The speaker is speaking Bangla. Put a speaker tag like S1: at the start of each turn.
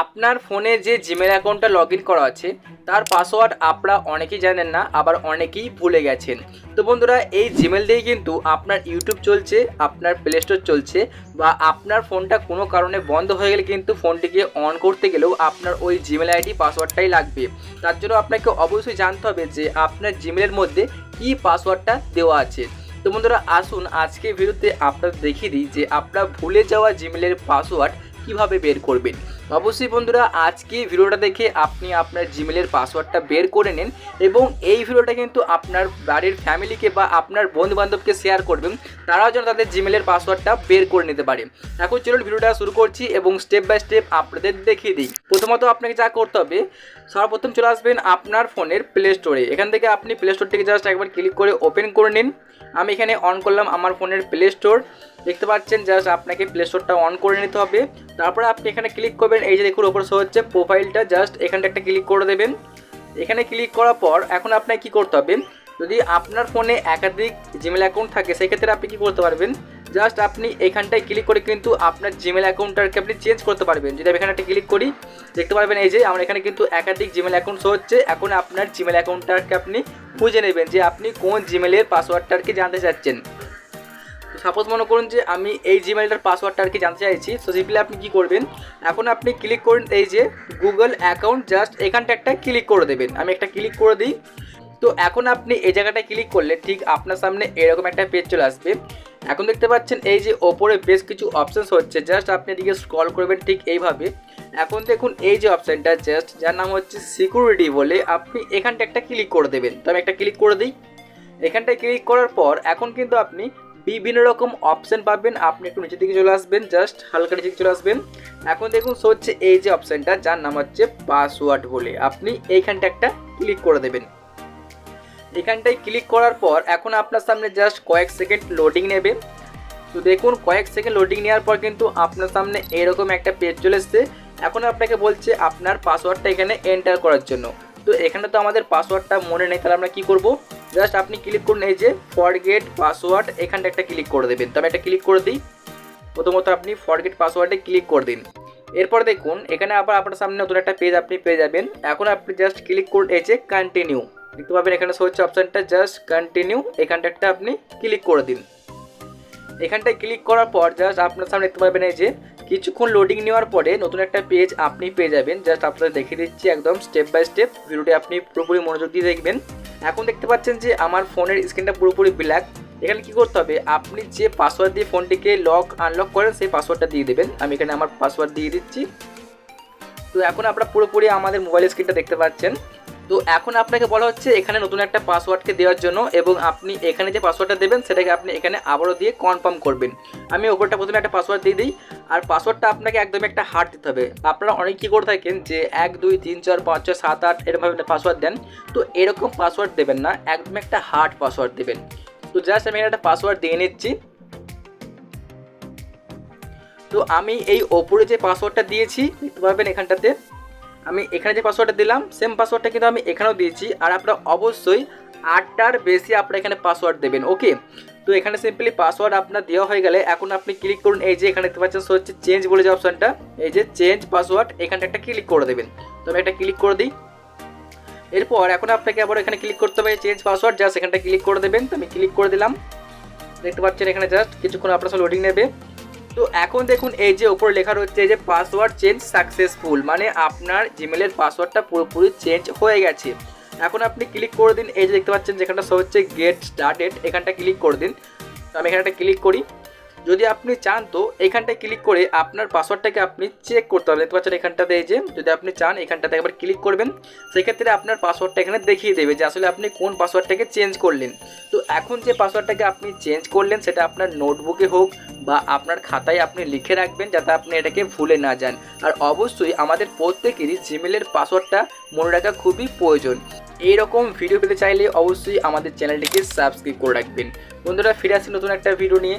S1: আপনার ফোনে যে জিমেল অ্যাকাউন্টটা লগ ইন করা আছে, তার পাসওয়ার্ড আপনারা অনেকেই জানেন না, আবার অনেকেই ভুলে গেছেন। তো বন্ধুরা, এই জিমেল দিয়েই কিন্তু আপনার ইউটিউব চলছে, আপনার প্লে স্টোর চলছে, বা আপনার ফোনটা কোনো কারণে বন্ধ হয়ে গেলে কিন্তু ফোনটিকে অন করতে গেলেও আপনার ওই জিমেল আইডি পাসওয়ার্ডটাই লাগবে। তার জন্য আপনাকে অবশ্যই জানতে হবে যে আপনার জিমেলের মধ্যে কী পাসওয়ার্ডটা দেওয়া আছে। তো বন্ধুরা, আসুন আজকে ভিডিওতে আপনাদের দেখিয়ে দিই যে আপনার ভুলে যাওয়া জিমেলের পাসওয়ার্ড কীভাবে বের করবেন। অবশ্যই বন্ধুরা, আজকে ভিডিওটা দেখে আপনি আপনার জিমেলের পাসওয়ার্ডটা বের করে নেন এবং এই ভিডিওটা কিন্তু আপনার বাড়ির ফ্যামিলিকে বা আপনার বন্ধু বান্ধবকে শেয়ার করবেন। তারাও যেন তাদের জিমেলের পাসওয়ার্ডটা বের করে নিতে পারে। এখন চলুন ভিডিওটা শুরু করছি এবং স্টেপ বাই স্টেপ আপনাদের দেখিয়ে দিই। প্রথমত আপনাকে যা করতে হবে, সর্বপ্রথম চলে আসবেন আপনার ফোনের প্লে স্টোরে এখান থেকে আপনি প্লে স্টোর থেকে জাস্ট একবার ক্লিক করে ওপেন করে নিন। আমি এখানে অন করলাম আমার ফোনের প্লে স্টোর দেখতে পাচ্ছেন জাস্ট আপনাকে প্লে স্টোরটা অন করে নিতে হবে। তারপরে আপনি এখানে ক্লিক করবেন, এই যে দেখুন ওপরে শো হচ্ছে প্রোফাইলটা জাস্ট এখানটা একটা ক্লিক করে দেবেন। এখানে ক্লিক করার পর, এখন আপনাকে কী করতে হবে? যদি আপনার ফোনে একাধিক জিমেল অ্যাকাউন্ট থাকে, সেক্ষেত্রে আপনি কী করতে পারবেন? জাস্ট আপনি এখানটায় ক্লিক করে কিন্তু আপনার জিমেল অ্যাকাউন্টটাকে আপনি চেঞ্জ করতে পারবেন। যদি আমি এখানে একটা ক্লিক করি, দেখতে পারবেন এই যে, আমার এখানে কিন্তু একাধিক জিমেল অ্যাকাউন্ট শো হচ্ছে। এখন আপনার জিমেল অ্যাকাউন্টটাকে আপনি খুঁজে নেবেন যে আপনি কোন জিমেলের পাসওয়ার্ডটাকে জানতে চাচ্ছেন। সাপোজ মনে করুন যে আমি এই জিমেলটার পাসওয়ার্ডটা আর কি জানতে চাইছি সো সিম্পলি আপনি কী করবেন? এখন আপনি ক্লিক করুন এই যে গুগল অ্যাকাউন্ট জাস্ট এখানটা একটা ক্লিক করে দেবেন। আমি একটা ক্লিক করে দিই। তো এখন আপনি এই জায়গাটা ক্লিক করলে ঠিক আপনার সামনে এরকম একটা পেজ চলে আসবে। এখন দেখতে পাচ্ছেন এই যে ওপরে বেশ কিছু অপশানস হচ্ছে। জাস্ট আপনি এদিকে স্ক্রল করবেন ঠিক এইভাবে। এখন দেখুন এই যে অপশানটা জাস্ট যার নাম হচ্ছে সিকিউরিটি বলে আপনি এখানটা একটা ক্লিক করে দেবেন। তো আমি একটা ক্লিক করে দিই। এখানটায় ক্লিক করার পর এখন কিন্তু আপনি বিভিন্ন রকম অপশান পাবেন। আপনি একটু নিচের দিকে চলে আসবেন জাস্ট হালকা নিচে চলে আসবেন। এখন দেখুন শো হচ্ছে এই যে অপশানটা যার নাম হচ্ছে পাসওয়ার্ড বলে। আপনি এইখানটা একটা ক্লিক করে দেবেন। এখানটায় ক্লিক করার পর এখন আপনার সামনে জাস্ট কয়েক সেকেন্ড লোডিং নেবে। তো দেখুন, কয়েক সেকেন্ড লোডিং নেওয়ার পর কিন্তু আপনার সামনে এরকম একটা পেজ চলে এসছে। এখন আপনাকে বলছে আপনার পাসওয়ার্ডটা এখানে এন্টার করার জন্য। তো এখানে তো আমাদের পাসওয়ার্ডটা মনে নেই, তাহলে আমরা কী করব? জাস্ট আপনি ক্লিক করুন এই যে ফরগেট পাসওয়ার্ড এখানটা একটা ক্লিক করে দেবেন। তো আমি একটা ক্লিক করে দিই। প্রথমত আপনি ফরগেট পাসওয়ার্ডে ক্লিক করে দিন। এরপর দেখুন, এখানে আবার আপনার সামনে নতুন একটা পেজ আপনি পেয়ে যাবেন। এখন আপনি জাস্ট ক্লিক করুন এই যে কন্টিনিউ দেখতে পাবেন এখানে শো হচ্ছে অপশানটা জাস্ট কন্টিনিউ এখানটা একটা আপনি ক্লিক করে দিন। এখানটায় ক্লিক করার পর জাস্ট আপনার সামনে দেখতে পাবেন এই যে কিছুক্ষণ লোডিং নেওয়ার পরে নতুন একটা পেজ আপনি পেয়ে যাবেন। জাস্ট আপনাদের দেখিয়ে দিচ্ছি একদম স্টেপ বাই স্টেপ ভিডিওটি আপনি পুরোপুরি মনোযোগ দিয়ে দেখবেন। এখন দেখতে পাচ্ছেন যে আমার ফোনের স্ক্রিনটা পুরোপুরি ব্ল্যাক এখানে কি করতে হবে? আপনি যে পাসওয়ার্ড দিয়ে ফোনটিকে লক আনলক করেন, সেই পাসওয়ার্ডটা দিয়ে দেবেন। আমি এখানে আমার পাসওয়ার্ড দিয়ে দিচ্ছি। তো এখন আপনারা পুরোপুরি আমাদের মোবাইল স্ক্রিনটা দেখতে পাচ্ছেন। তো এখন আপনাকে বলা হচ্ছে এখানে নতুন একটা পাসওয়ার্ডকে দেওয়ার জন্য এবং আপনি এখানে যে পাসওয়ার্ডটা দেবেন সেটাকে আপনি এখানে আবারও দিয়ে কনফার্ম করবেন। আমি ওপরটা প্রথমে একটা পাসওয়ার্ড দিয়ে দিই আর পাসওয়ার্ডটা আপনাকে একদম একটা হার্ড দিতে হবে। আপনারা অনেক কী করে থাকেন যে এক, দুই, তিন, চার, পাঁচ, ছয়, সাত, আট এরকমভাবে একটা পাসওয়ার্ড দেন, তো এরকম পাসওয়ার্ড দেবেন না একদম একটা হার্ড পাসওয়ার্ড দেবেন। তো জাস্ট আমি একটা পাসওয়ার্ড দিয়ে নিচ্ছি। তো আমি এই ওপরে যে পাসওয়ার্ডটা দিয়েছি, দেখতে পাবেন এখানটাতে। আমি এখানে যে পাসওয়ার্ডটা দিলাম সেম পাসওয়ার্ডটা কিন্তু আমি এখানেও দিয়েছি। আর আপনারা অবশ্যই আটটার বেশি আপনারা এখানে পাসওয়ার্ড দেবেন ওকে তো এখানে সিম্পলি পাসওয়ার্ড আপনার দেওয়া হয়ে গেলে এখন আপনি ক্লিক করুন, এই যে এখানে দেখতে পাচ্ছেন সো হচ্ছে চেঞ্জ বলে যে অপশানটা এই যে চেঞ্জ পাসওয়ার্ড এখানটা একটা ক্লিক করে দেবেন। তো আমি একটা ক্লিক করে দিই। এরপর এখন আপনাকে আবার এখানে ক্লিক করতে হবে চেঞ্জ পাসওয়ার্ড জাস্ট এখানটা ক্লিক করে দেবেন। তো আমি ক্লিক করে দিলাম। দেখতে পাচ্ছেন এখানে জাস্ট কিছুক্ষণ আপনার সাথে লোডিং নেবে। তো এখন দেখুন এই যে ওপরে লেখা রয়েছে যে পাসওয়ার্ড চেঞ্জ সাকসেসফুল মানে আপনার জিমেলের পাসওয়ার্ডটা পুরোপুরি চেঞ্জ হয়ে গেছে। এখন আপনি ক্লিক করে দিন, এই যে দেখতে পাচ্ছেন যেখানটা হচ্ছে গেট স্টার্টেড এখানটা ক্লিক করে দিন। তো আমি এখানটা ক্লিক করি। যদি আপনি চান তো এখানটায় ক্লিক করে আপনার পাসওয়ার্ডটাকে আপনি চেক করতে পারবেন দেখতে পাচ্ছেন এখানটাতে এই যে, যদি আপনি চান এখানটাতে একবার ক্লিক করবেন, সেক্ষেত্রে আপনার পাসওয়ার্ডটা এখানে দেখিয়ে দেবে যে আসলে আপনি কোন পাসওয়ার্ডটাকে চেঞ্জ করলেন। তো এখন যে পাসওয়ার্ডটাকে আপনি চেঞ্জ করলেন, সেটা আপনার নোটবুকে হোক বা আপনার খাতায় আপনি লিখে রাখবেন যাতে আপনি এটাকে ভুলে না যান। আর অবশ্যই আমাদের প্রত্যেকেরই জিমেলের পাসওয়ার্ডটা মনে রাখা খুবই প্রয়োজন। এইরকম ভিডিও পেতে চাইলে অবশ্যই আমাদের চ্যানেলটিকে সাবস্ক্রাইব করে রাখবেন। বন্ধুরা, ফিরে আসি নতুন একটা ভিডিও নিয়ে।